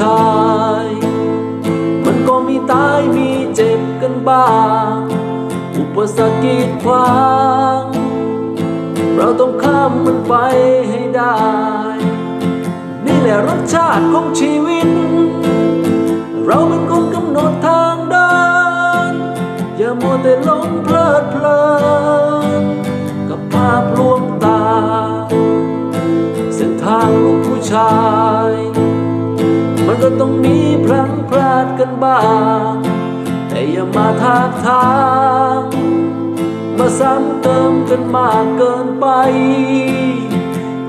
ชาย มันก็มีตายมีเจ็บกันบ้าง อุปสรรคกีดขวาง เราต้องข้ามมันไปให้ได้ นี่แหละรสชาติของชีวิต เราเป็นคนกำหนดทาง พลังพลาดกันบ้าง แต่อย่ามาทากทางมาซ้ำเติมกันมากเกินไป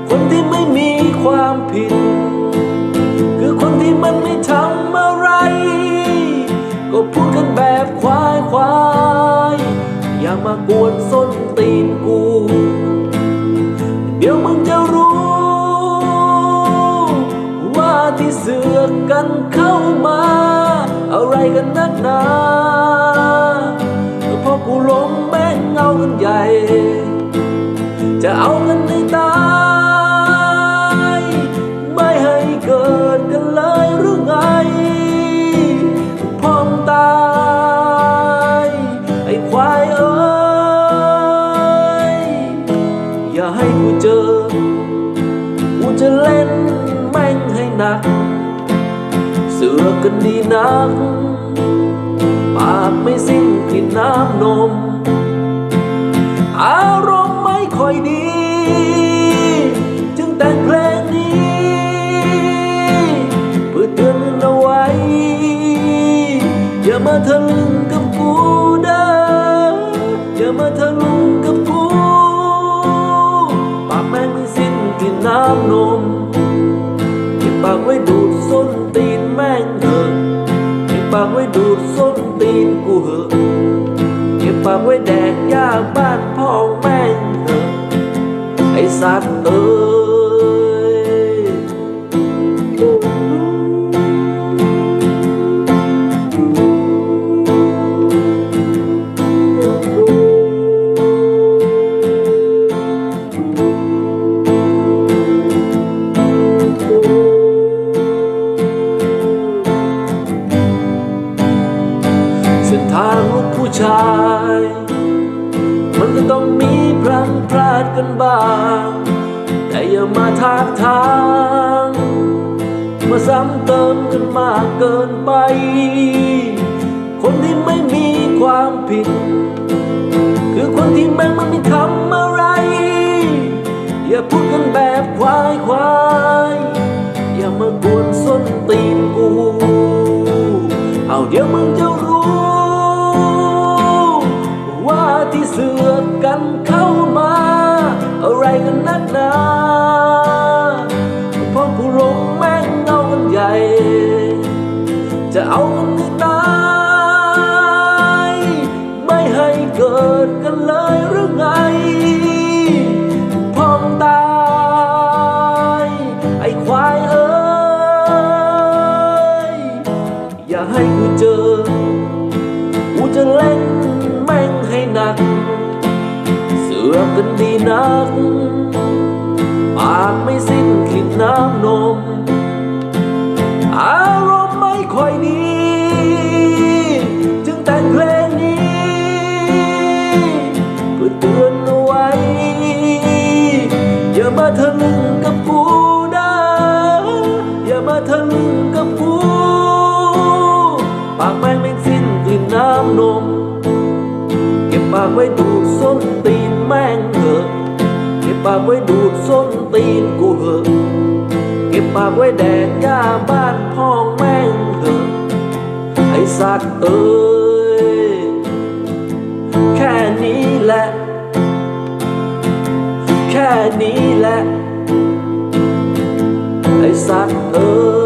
คนที่ไม่มีความผิด คือคนที่มันไม่ทำอะไร ก็พูดกันแบบควายควายอย่ามากวนส้นตีนกู เสือกกันเข้ามา อะไรกันนักหนาพราะกูหลงแม่งเงากันใหญ่ จะเอากันให้ตายไม่ให้เกิดกันเลยหรือไงพ้อมตายไอ้ควายเอ้ยอย่าให้กูเจอกูจะเล่น แม่งให้หนัก เสือกันดีนัก ปากไม่สิ้นกินน้ำนม อารมณ์ไม่ค่อยดี จึงแต่งเพลงนี้เพื่อเตือนมันเอาไว้ อย่ามาทะลึ่งกับกูเด้ออย่ามาทะลึ่ง ปากไว้ดูดส้นตีนกูเหอะเก็บปากไว้แดกยากบ้านพ่อแม่เถอะไอสัตว์เออ มีพลังพลาดกันบ้าง แต่อย่ามาทากทาง มาซ้ำเติมกันมากเกินไป คนที่ไม่มีความผิด คือคนที่แม่งมันไม่ทำอะไร อย่าพูดกันแบบควายควายอย่ามากวนส้นตีนกู เอาเดี๋ยวมึงจะรู้ ว่าที่เสือกกันเข้า กันนักหนาเพราะกูหลงแม่งเงากันใหญ่ จะเอากันให้ตาย ไม่ให้เกิดกันเลยหรือไงพ้อมตาย ไอ้ควายเอ้ย อย่าให้กูเจอ กันดีนักปากไม่สิ้นกลิ่นน้ำนม อารมณ์ไม่ค่อยดีจึงแต่งเพลงนี้เพื่อเตือนเอาไว้ อย่ามาทะลึ่งกับกูนะอย่ามาทะลึ่งกับกู ปากแม่ไม่สิ้นกลิ่นน้ำนม ปากไว้ดูดส้นตีนแม่งเถอะเก็บปากไว้ดูดส้นตีนกูเหอะเก็บปากไว้แดกหญ้าบ้านพ่องแม่งเถอะไอสัตว์เอ้ยแค่นี้แหละ แค่นี้แหละไอสัตว์เอ้ย